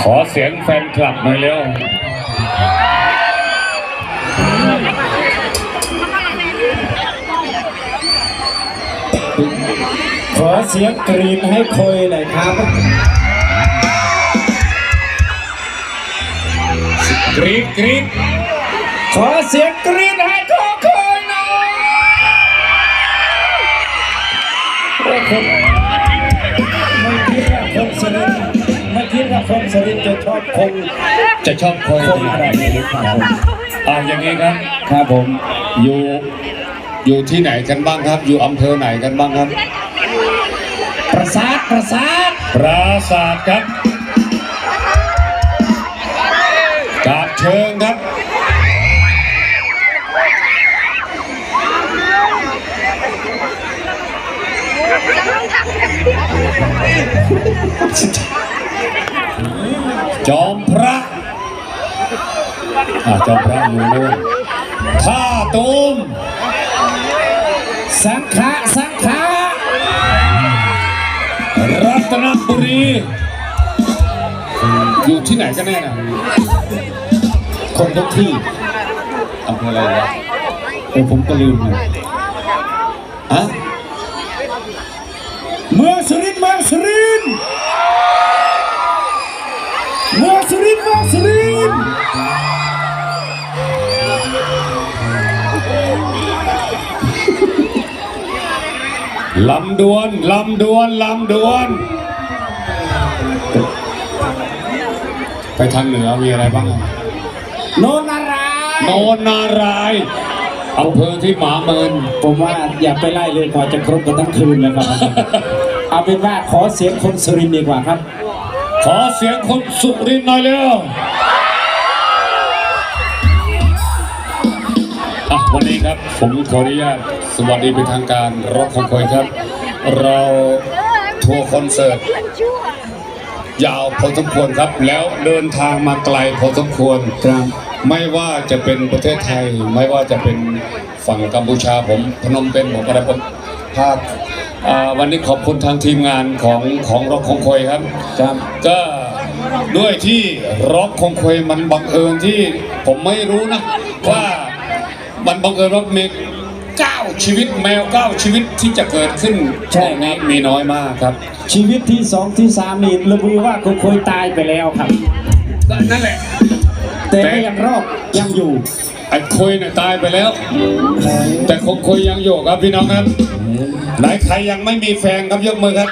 ขอเสียงแฟนคลับหน่อยเร็วขอเสียงกรีนให้โคยหน่อยครับ กรี๊ดกรี๊ดขอเสียงกรีนให้โคโคยหน่อยโอ้คนไม่คิดว่าคนสรินทร์ไม่ คิดว่าคนสรินทร์จะชอบคนจะชอบคอยคนอะไรนี้ครับผมอ่าอย่างนี้ครับ ครับผม อยู่อยู่ที่ไหนกันบ้างครับ อยู่อำเภอไหนกันบ้างครับ ประสาทประสาทปราศาสตร์ครับกาบเชิงครับจ จอมพระอาจอมพระอยู่นู่นท่าตูม สังขะสังขะรัตนบุรี อยู่ที่ไหนกันแน่นะคนทุกที่อำเภออะไรวะเออผมก็ลืมนะฮะเมืองสุรินทร์เมืองสุรินทร์ ลำดวน ลำดวน ลำดวน ไปทางเหนือมีอะไรบ้าง โนนนารายโนนนารายณ์อำเภอที่หมาเมิน ผมว่าอย่าไปไล่เลยกว่าจะครบกันทั้งคืนนะครับ เอาเป็นว่าขอเสียงคนสุรินทร์ดีกว่าครับ ขอเสียงคนสุรินทร์หน่อยเร็วอะวันนี้ครับผมขออนุญาต สวัสดีเป็นทางการรถของคอยครับ เราทัวร์คอนเสิร์ตยาวพอสมควรครับ แล้วเดินทางมาไกลพอสมควรครับไม่ว่าจะเป็นประเทศไทย ไม่ว่าจะเป็นฝั่งกัมพูชาผมพนมเป็นผมอะไรผมภาคอ่าวันนี้ขอบคุณทางทีมงานของของร็อกคงคอยครับครับ ก็ด้วยที่ร็อกคงคอยมันบังเอิญที่ผมไม่รู้นะว่ามันบังเอิญว่ามี เก้าชีวิตแมวเก้าชีวิตที่จะเกิดขึ้นใช่ครับนี้มีน้อยมากครับ ชีวิตที่สองที่สามนี่ระบุว่าคุณเคยตายไปแล้วครับก็นั่นแหละแต่ ก็ยังรอดยังอยู่ไอ้คุยเนี่ยตายไปแล้ว แต่คงคุยยังอยู่ครับพี่น้องครับ ไหนใครยังไม่มีแฟนครับยกมือครับ